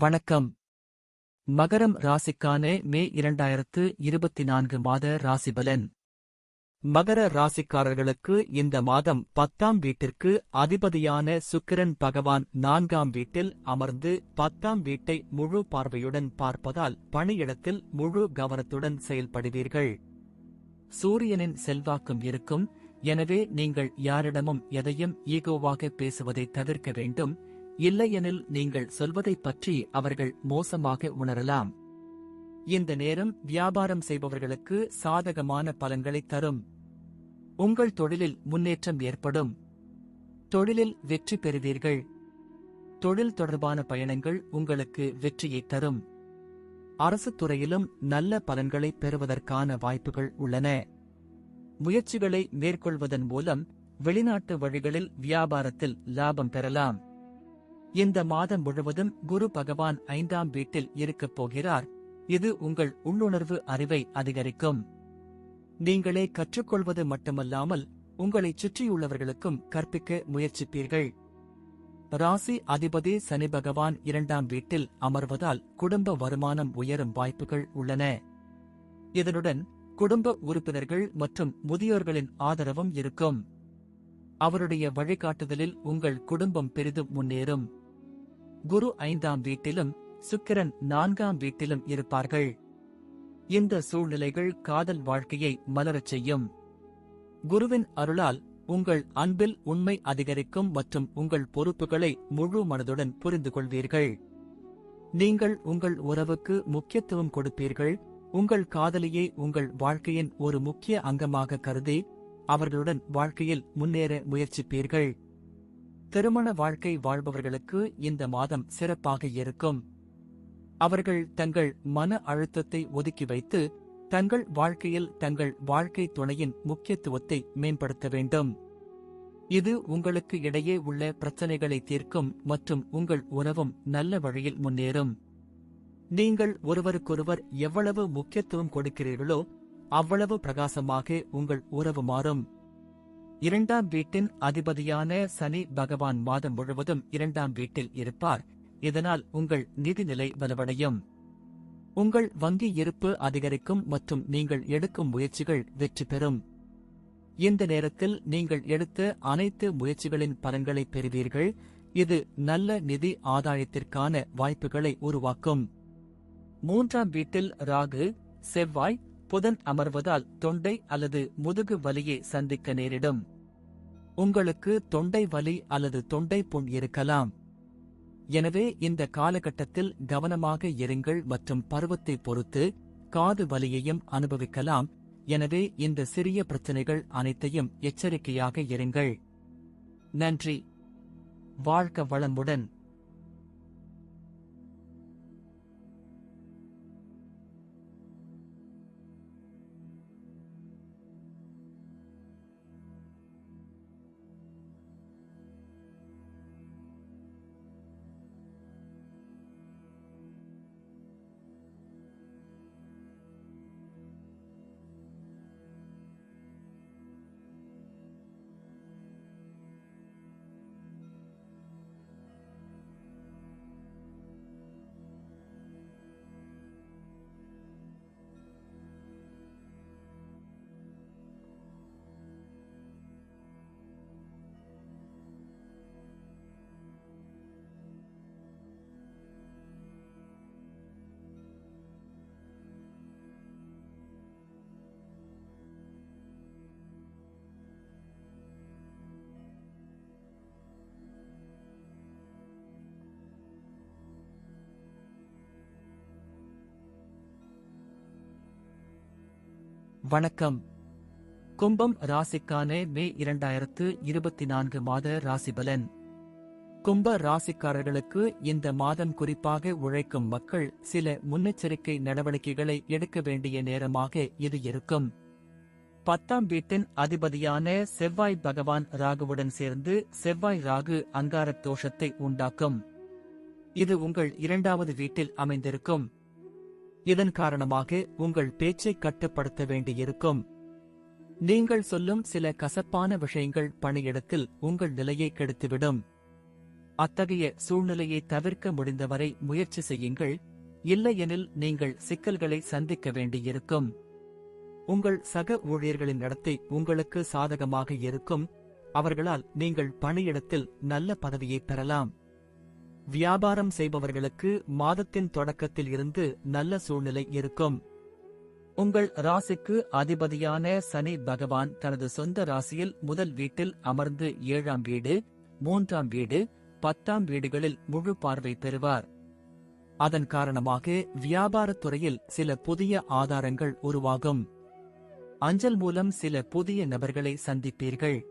வணக்கம். மகரம் ராசிக்கான மே இரண்டாயிரத்து இருபத்தி நான்கு மாத ராசிபலன். மகர ராசிக்காரர்களுக்கு இந்த மாதம் பத்தாம் வீட்டிற்கு அதிபதியான சுக்கிரன் பகவான் நான்காம் வீட்டில் அமர்ந்து பத்தாம் வீட்டை முழு பார்வையுடன் பார்ப்பதால் பணியிடத்தில் முழு கவனத்துடன் செயல்படுவீர்கள். சூரியனின் செல்வாக்கும் இருக்கும். எனவே நீங்கள் யாரிடமும் எதையும் ஈகோவாக பேசுவதை தவிர்க்க வேண்டும். இல்லையெனில் நீங்கள் சொல்வதைப் பற்றி அவர்கள் மோசமாக உணரலாம். இந்த நேரம் வியாபாரம் செய்பவர்களுக்கு சாதகமான பலன்களை தரும். உங்கள் தொழிலில் முன்னேற்றம் ஏற்படும். தொழிலில் வெற்றி பெறுவீர்கள். தொழில் தொடர்பான பயணங்கள் உங்களுக்கு வெற்றியை தரும். அரசு துறையிலும் நல்ல பலன்களை பெறுவதற்கான வாய்ப்புகள் உள்ளன. முயற்சிகளை மேற்கொள்வதன் மூலம் வெளிநாட்டு வழிகளில் வியாபாரத்தில் லாபம் பெறலாம். இந்த மாதம் முழுவதும் குரு பகவான் ஐந்தாம் வீட்டில் இருக்கப் போகிறார். இது உங்கள் உள்ளுணர்வு அறிவை அதிகரிக்கும். நீங்களே கற்றுக்கொள்வது மட்டுமல்லாமல் உங்களைச் சுற்றியுள்ளவர்களுக்கும் கற்பிக்க முயற்சிப்பீர்கள். ராசி அதிபதி சனி பகவான் இரண்டாம் வீட்டில் அமர்வதால் குடும்ப வருமானம் உயரும் வாய்ப்புகள் உள்ளன. இதனுடன் குடும்ப உறுப்பினர்கள் மற்றும் முதியோர்களின் ஆதரவும் இருக்கும். அவருடைய வழிகாட்டுதலில் உங்கள் குடும்பம் பெரிதும் முன்னேறும். குரு ஐந்தாம் வீட்டிலும் சுக்கிரன் நான்காம் வீட்டிலும் இருப்பார்கள். இந்த சூழ்நிலைகள் காதல் வாழ்க்கையை மலரச் செய்யும். குருவின் அருளால் உங்கள் அன்பில் உண்மை அதிகரிக்கும் மற்றும் உங்கள் பொறுப்புகளை முழு மனதுடன் புரிந்து கொள்வீர்கள். நீங்கள் உங்கள் உறவுக்கு முக்கியத்துவம் கொடுப்பீர்கள். உங்கள் காதலியை உங்கள் வாழ்க்கையின் ஒரு முக்கிய அங்கமாக கருதி அவர்களுடன் வாழ்க்கையில் முன்னேற முயற்சிப்பீர்கள். திருமண வாழ்க்கை வாழ்பவர்களுக்கு இந்த மாதம் சிறப்பாக இருக்கும். அவர்கள் தங்கள் மன அழுத்தத்தை ஒதுக்கி வைத்து தங்கள் வாழ்க்கையில் தங்கள் வாழ்க்கை துணையின் முக்கியத்துவத்தை மேம்படுத்த வேண்டும். இது உங்களுக்கு இடையே உள்ள பிரச்சனைகளை தீர்க்கும் மற்றும் உங்கள் உறவும் நல்ல வழியில் முன்னேறும். நீங்கள் ஒருவருக்கொருவர் எவ்வளவு முக்கியத்துவம் கொடுக்கிறீர்களோ அவ்வளவு பிரகாசமாக உங்கள் உறவு மாறும். இரண்டாம் வீட்டின் அதிபதியான சனி பகவான் மாதம் முழுவதும் இரண்டாம் வீட்டில் இருப்பார். இதனால் உங்கள் நிதிநிலை வலுவடையும். உங்கள் வங்கி இருப்பு அதிகரிக்கும் மற்றும் நீங்கள் எடுக்கும் முயற்சிகள் வெற்றி பெறும். இந்த நேரத்தில் நீங்கள் எடுத்த அனைத்து முயற்சிகளின் பலன்களை பெறுவீர்கள். இது நல்ல நிதி ஆதாயத்திற்கான வாய்ப்புகளை உருவாக்கும். மூன்றாம் வீட்டில் ராகு செவ்வாய் புதன் அமர்வதால் தொண்டை அல்லது முதுகு வலியை சந்திக்க நேரிடும். உங்களுக்கு தொண்டை வலி அல்லது தொண்டை புண் இருக்கலாம். எனவே இந்த காலகட்டத்தில் கவனமாக இருங்கள் மற்றும் பருவத்தை பொறுத்து காது வலியையும் அனுபவிக்கலாம். எனவே இந்த சிறிய பிரச்சனைகள் அனைத்தையும் எச்சரிக்கையாக இருங்கள். நன்றி. வாழ்க்க வளமுடன். வணக்கம். கும்பம் ராசிக்கான மே இரண்டாயிரத்து இருபத்தி நான்கு மாத ராசிபலன் கும்ப ராசிக்காரர்களுக்கு இந்த மாதம் குறிப்பாக உழைக்கும் மக்கள் சில முன்னெச்சரிக்கை நடவடிக்கைகளை எடுக்க வேண்டிய நேரமாக இது இருக்கும். பத்தாம் வீட்டின் அதிபதியான செவ்வாய் பகவான் ராகுவுடன் சேர்ந்து செவ்வாய் ராகு அங்காரத் தோஷத்தை உண்டாக்கும். இது உங்கள் இரண்டாவது வீட்டில் அமைந்திருக்கும். இதன் காரணமாக உங்கள் பேச்சை கட்டுப்படுத்த வேண்டியிருக்கும். நீங்கள் சொல்லும் சில கசப்பான விஷயங்கள் பணியிடத்தில் உங்கள் நிலையை கெடுத்துவிடும். அத்தகைய சூழ்நிலையை தவிர்க்க முடிந்தவரை முயற்சி செய்யுங்கள். இல்லையெனில் நீங்கள் சிக்கல்களை சந்திக்க வேண்டியிருக்கும். உங்கள் சக ஊழியர்களின் நடத்தை உங்களுக்கு சாதகமாக இருக்கும். அவர்களால் நீங்கள் பணியிடத்தில் நல்ல பதவியை பெறலாம். வியாபாரம் செய்பவர்களுக்கு மாதத்தின் தொடக்கத்தில் இருந்து நல்ல சூழ்நிலை இருக்கும். உங்கள் ராசிக்கு அதிபதியான சனி பகவான் தனது சொந்த ராசியில் முதல் வீட்டில் அமர்ந்து ஏழாம் வீடு மூன்றாம் வீடு பத்தாம் வீடுகளில் முழு பார்வை பெறுவார். அதன் காரணமாக வியாபாரத் துறையில் சில புதிய ஆதாரங்கள் உருவாகும். அஞ்சல் மூலம் சில புதிய நபர்களை சந்திப்பீர்கள்.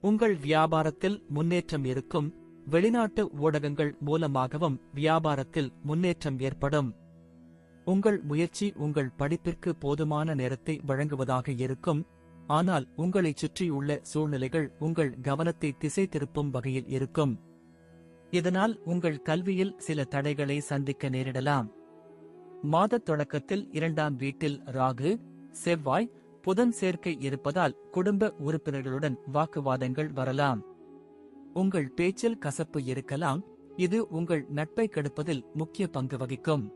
உங்கள் வியாபாரத்தில் முன்னேற்றம் இருக்கும். வெளிநாட்டு ஊடகங்கள் மூலமாகவும் வியாபாரத்தில் முன்னேற்றம் ஏற்படும். உங்கள் முயற்சி உங்கள் படிப்பிற்கு போதுமான நேரத்தை வழங்குவதாக இருக்கும். ஆனால் உங்களைச் சுற்றியுள்ள சூழ்நிலைகள் உங்கள் கவனத்தை திசை திருப்பும் வகையில் இருக்கும். இதனால் உங்கள் கல்வியில் சில தடைகளை சந்திக்க நேரிடலாம். மாதத் தொடக்கத்தில் இரண்டாம் வீட்டில் ராகு செவ்வாய் புதன் சேர்க்கை இருப்பதால் குடும்ப உறுப்பினர்களுடன் வாக்குவாதங்கள் வரலாம். உங்கள் பேச்சில் கசப்பு இருக்கலாம். இது உங்கள் நட்பை கெடுப்பதில் முக்கிய பங்கு வகிக்கும்.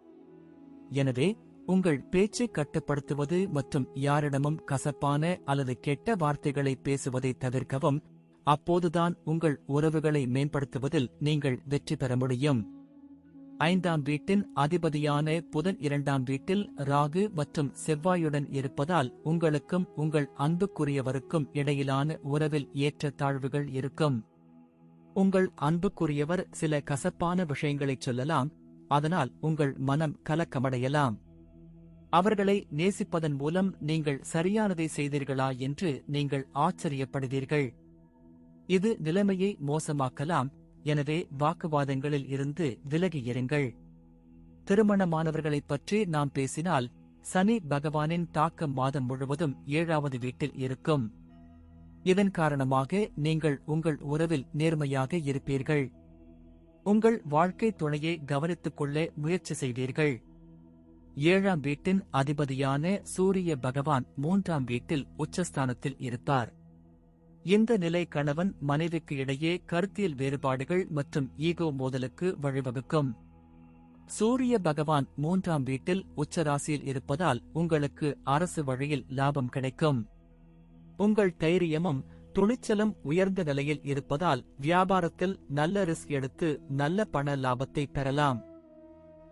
எனவே உங்கள் பேச்சை கட்டுப்படுத்துவது மற்றும் யாரிடமும் கசப்பான அல்லது கெட்ட வார்த்தைகளை பேசுவதை தவிர்க்கவும் அப்போதுதான் உங்கள் உறவுகளை மேம்படுத்துவதில் நீங்கள் வெற்றி பெற முடியும். ஐந்தாம் வீட்டின் அதிபதியான புதன் இரண்டாம் வீட்டில் ராகு மற்றும் செவ்வாயுடன் இருப்பதால் உங்களுக்கும் உங்கள் அன்புக்குரியவருக்கும் இடையிலான உறவில் ஏற்ற தாழ்வுகள் இருக்கும். உங்கள் அன்புக்குரியவர் சில கசப்பான விஷயங்களைச் சொல்லலாம் அதனால் உங்கள் மனம் கலக்கமடையலாம். அவர்களை நேசிப்பதன் மூலம் நீங்கள் சரியானதை செய்தீர்களா என்று நீங்கள் ஆச்சரியப்படுவீர்கள். இது நிலைமையை மோசமாக்கலாம் எனவே வாக்குவாதங்களில் இருந்து விலகி இருங்கள் திருமணமானவர்களைப் பற்றி நாம் பேசினால் சனி பகவானின் தாக்கம் மாதம் முழுவதும் ஏழாவது வீட்டில் இருக்கும். இதன் காரணமாக நீங்கள் உங்கள் உறவில் நேர்மையாக இருப்பீர்கள். உங்கள் வாழ்க்கை துணையை கவனித்துக் கொள்ள முயற்சி செய்வீர்கள். ஏழாம் வீட்டின் அதிபதியான சூரிய பகவான் மூன்றாம் வீட்டில் உச்சஸ்தானத்தில் இருப்பார். இந்த நிலை கணவன் மனைவிக்கு இடையே கருத்தியல் வேறுபாடுகள் மற்றும் ஈகோ மோதலுக்கு வழிவகுக்கும். சூரிய பகவான் மூன்றாம் வீட்டில் உச்சராசியில் இருப்பதால் உங்களுக்கு அரசு வழியில் லாபம் கிடைக்கும். உங்கள் தைரியமும் துணிச்சலும் உயர்ந்த நிலையில் இருப்பதால் வியாபாரத்தில் நல்ல ரிஸ்க் எடுத்து நல்ல பண லாபத்தை பெறலாம்.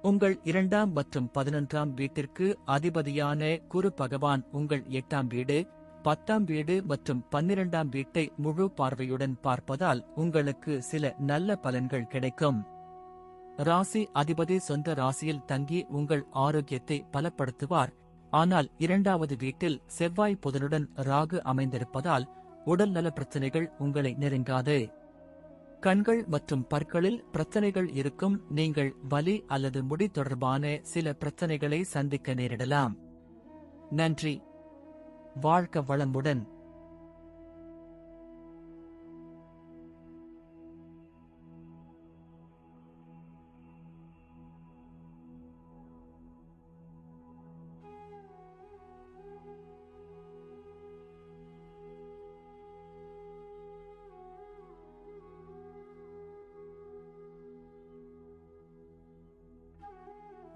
உங்கள் இரண்டாம் மற்றும் பதினொன்றாம் வீட்டிற்கு அதிபதியான குரு பகவான் உங்கள் எட்டாம் வீடு பத்தாம் வீடு மற்றும் பன்னிரண்டாம் வீட்டை முழு பார்வையுடன் பார்ப்பதால் உங்களுக்கு சில நல்ல பலன்கள் கிடைக்கும். ராசி அதிபதி சொந்த ராசியில் தங்கி உங்கள் ஆரோக்கியத்தை பலப்படுத்துவார். ஆனால் இரண்டாவது வீட்டில் செவ்வாய் புதனுடன் ராகு அமைந்திருப்பதால் உடல் நல பிரச்சனைகள் உங்களை நெருங்காது. கண்கள் மற்றும் பற்களில் பிரச்சனைகள் இருக்கும் நீங்கள் வலி அல்லது முடி தொடர்பான சில பிரச்சனைகளை சந்திக்க நேரிடலாம். நன்றி. வாழ்க்க வளமுடன்.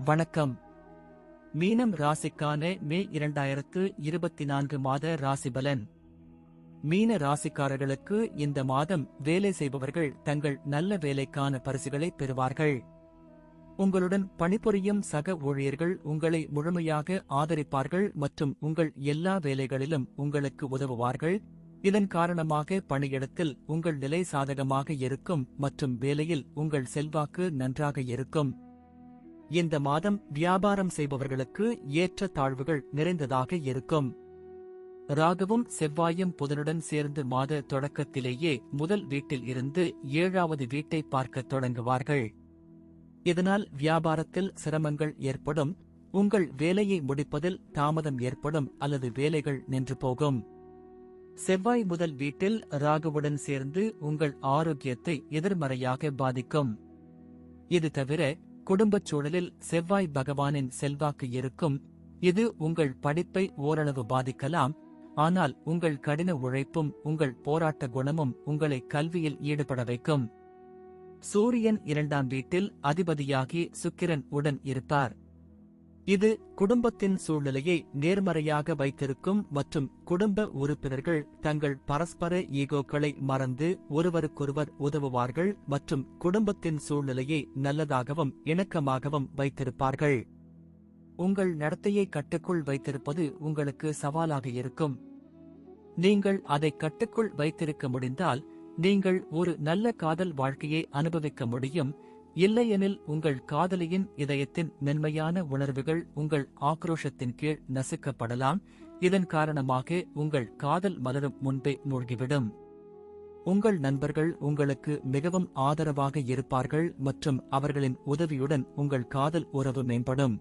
வணக்கம். மீனம் ராசிக்கான மே இரண்டாயிரத்து இருபத்தி நான்கு மாத ராசிபலன். மீன ராசிக்காரர்களுக்கு இந்த மாதம் வேலை செய்பவர்கள் தங்கள் நல்ல வேலைக்கான பரிசுகளை பெறுவார்கள். உங்களுடன் பணிபுரியும் சக ஊழியர்கள் உங்களை முழுமையாக ஆதரிப்பார்கள் மற்றும் உங்கள் எல்லா வேலைகளிலும் உங்களுக்கு உதவுவார்கள். இதன் காரணமாக பணியிடத்தில் உங்கள் நிலை சாதகமாக இருக்கும் மற்றும் வேலையில் உங்கள் செல்வாக்கு நன்றாக இருக்கும். இந்த மாதம் வியாபாரம் செய்பவர்களுக்கு ஏற்ற தாழ்வுகள் நிறைந்ததாக இருக்கும். ராகவும் செவ்வாயும் புதனுடன் சேர்ந்து மாத தொடக்கத்திலேயே முதல் வீட்டில் இருந்து ஏழாவது வீட்டை பார்க்கத் தொடங்குவார்கள். இதனால் வியாபாரத்தில் சிரமங்கள் ஏற்படும் உங்கள் வேலையை முடிப்பதில் தாமதம் ஏற்படும் அல்லது வேலைகள் நின்று போகும். செவ்வாய் முதல் வீட்டில் ராகுவுடன் சேர்ந்து உங்கள் ஆரோக்கியத்தை எதிர்மறையாக பாதிக்கும். இது தவிர குடும்பச் சூழலில் செவ்வாய் பகவானின் செல்வாக்கு இருக்கும். இது உங்கள் படிப்பை ஓரளவு பாதிக்கலாம். ஆனால் உங்கள் கடின உழைப்பும் உங்கள் போராட்ட குணமும் உங்களை கல்வியில் ஈடுபட வைக்கும். சூரியன் இரண்டாம் வீட்டில் அதிபதியாகி சுக்கிரன் உடன் இருப்பார். இது குடும்பத்தின் சூழ்நிலையை நேர்மறையாக வைத்திருக்கும் மற்றும் குடும்ப உறுப்பினர்கள் தங்கள் பரஸ்பர ஈகோக்களை மறந்து ஒருவருக்கொருவர் உதவுவார்கள் மற்றும் குடும்பத்தின் சூழ்நிலையை நல்லதாகவும் இணக்கமாகவும் வைத்திருப்பார்கள். உங்கள் நடத்தையை கட்டுக்குள் வைத்திருப்பது உங்களுக்கு சவாலாக இருக்கும். நீங்கள் அதை கட்டுக்குள் வைத்திருக்க முடிந்தால் நீங்கள் ஒரு நல்ல காதல் வாழ்க்கையை அனுபவிக்க முடியும். இல்லையெனில் உங்கள் காதலியின் இதயத்தின் மென்மையான உணர்வுகள் உங்கள் ஆக்ரோஷத்தின் கீழ் நசுக்கப்படலாம். இதன் காரணமாக உங்கள் காதல் மலரும் முன்பே மூழ்கிவிடும். உங்கள் நண்பர்கள் உங்களுக்கு மிகவும் ஆதரவாக இருப்பார்கள் மற்றும் அவர்களின் உதவியுடன் உங்கள் காதல் உறவு மேம்படும்.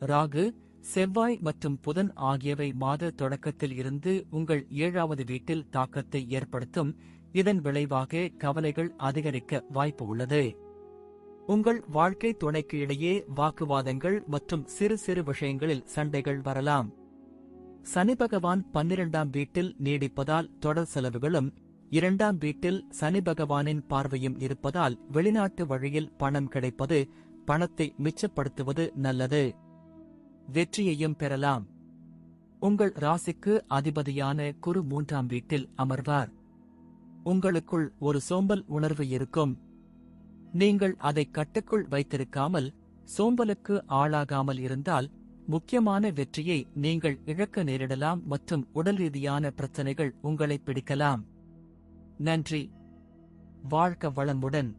ராகு செவ்வாய் மற்றும் புதன் ஆகியவை மாத தொடக்கத்தில் இருந்து உங்கள் ஏழாவது வீட்டில் தாக்கத்தை ஏற்படுத்தும். இதன் விளைவாக கவலைகள் அதிகரிக்க வாய்ப்பு உள்ளது. உங்கள் வாழ்க்கை துணைக்கு இடையே வாக்குவாதங்கள் மற்றும் சிறு சிறு விஷயங்களில் சண்டைகள் வரலாம். சனி பகவான் பன்னிரண்டாம் வீட்டில் நீடிப்பதால் தொடர் செலவுகளும் இரண்டாம் வீட்டில் சனி பகவானின் பார்வையும் இருப்பதால் வெளிநாட்டு வழியில் பணம் கிடைப்பது பணத்தை மிச்சப்படுத்துவது நல்லது. வெற்றியையும் பெறலாம். உங்கள் ராசிக்கு அதிபதியான குரு மூன்றாம் வீட்டில் அமர்வார். உங்களுக்குள் ஒரு சோம்பல் உணர்வு இருக்கும். நீங்கள் அதை கட்டுக்குள் வைத்திருக்காமல் சோம்பலுக்கு ஆளாகாமல் இருந்தால் முக்கியமான வெற்றியை நீங்கள் இழக்க நேரிடலாம் மற்றும் உடல் ரீதியான பிரச்சனைகள் உங்களை பிடிக்கலாம். நன்றி. வாழ்க்க வளமுடன்.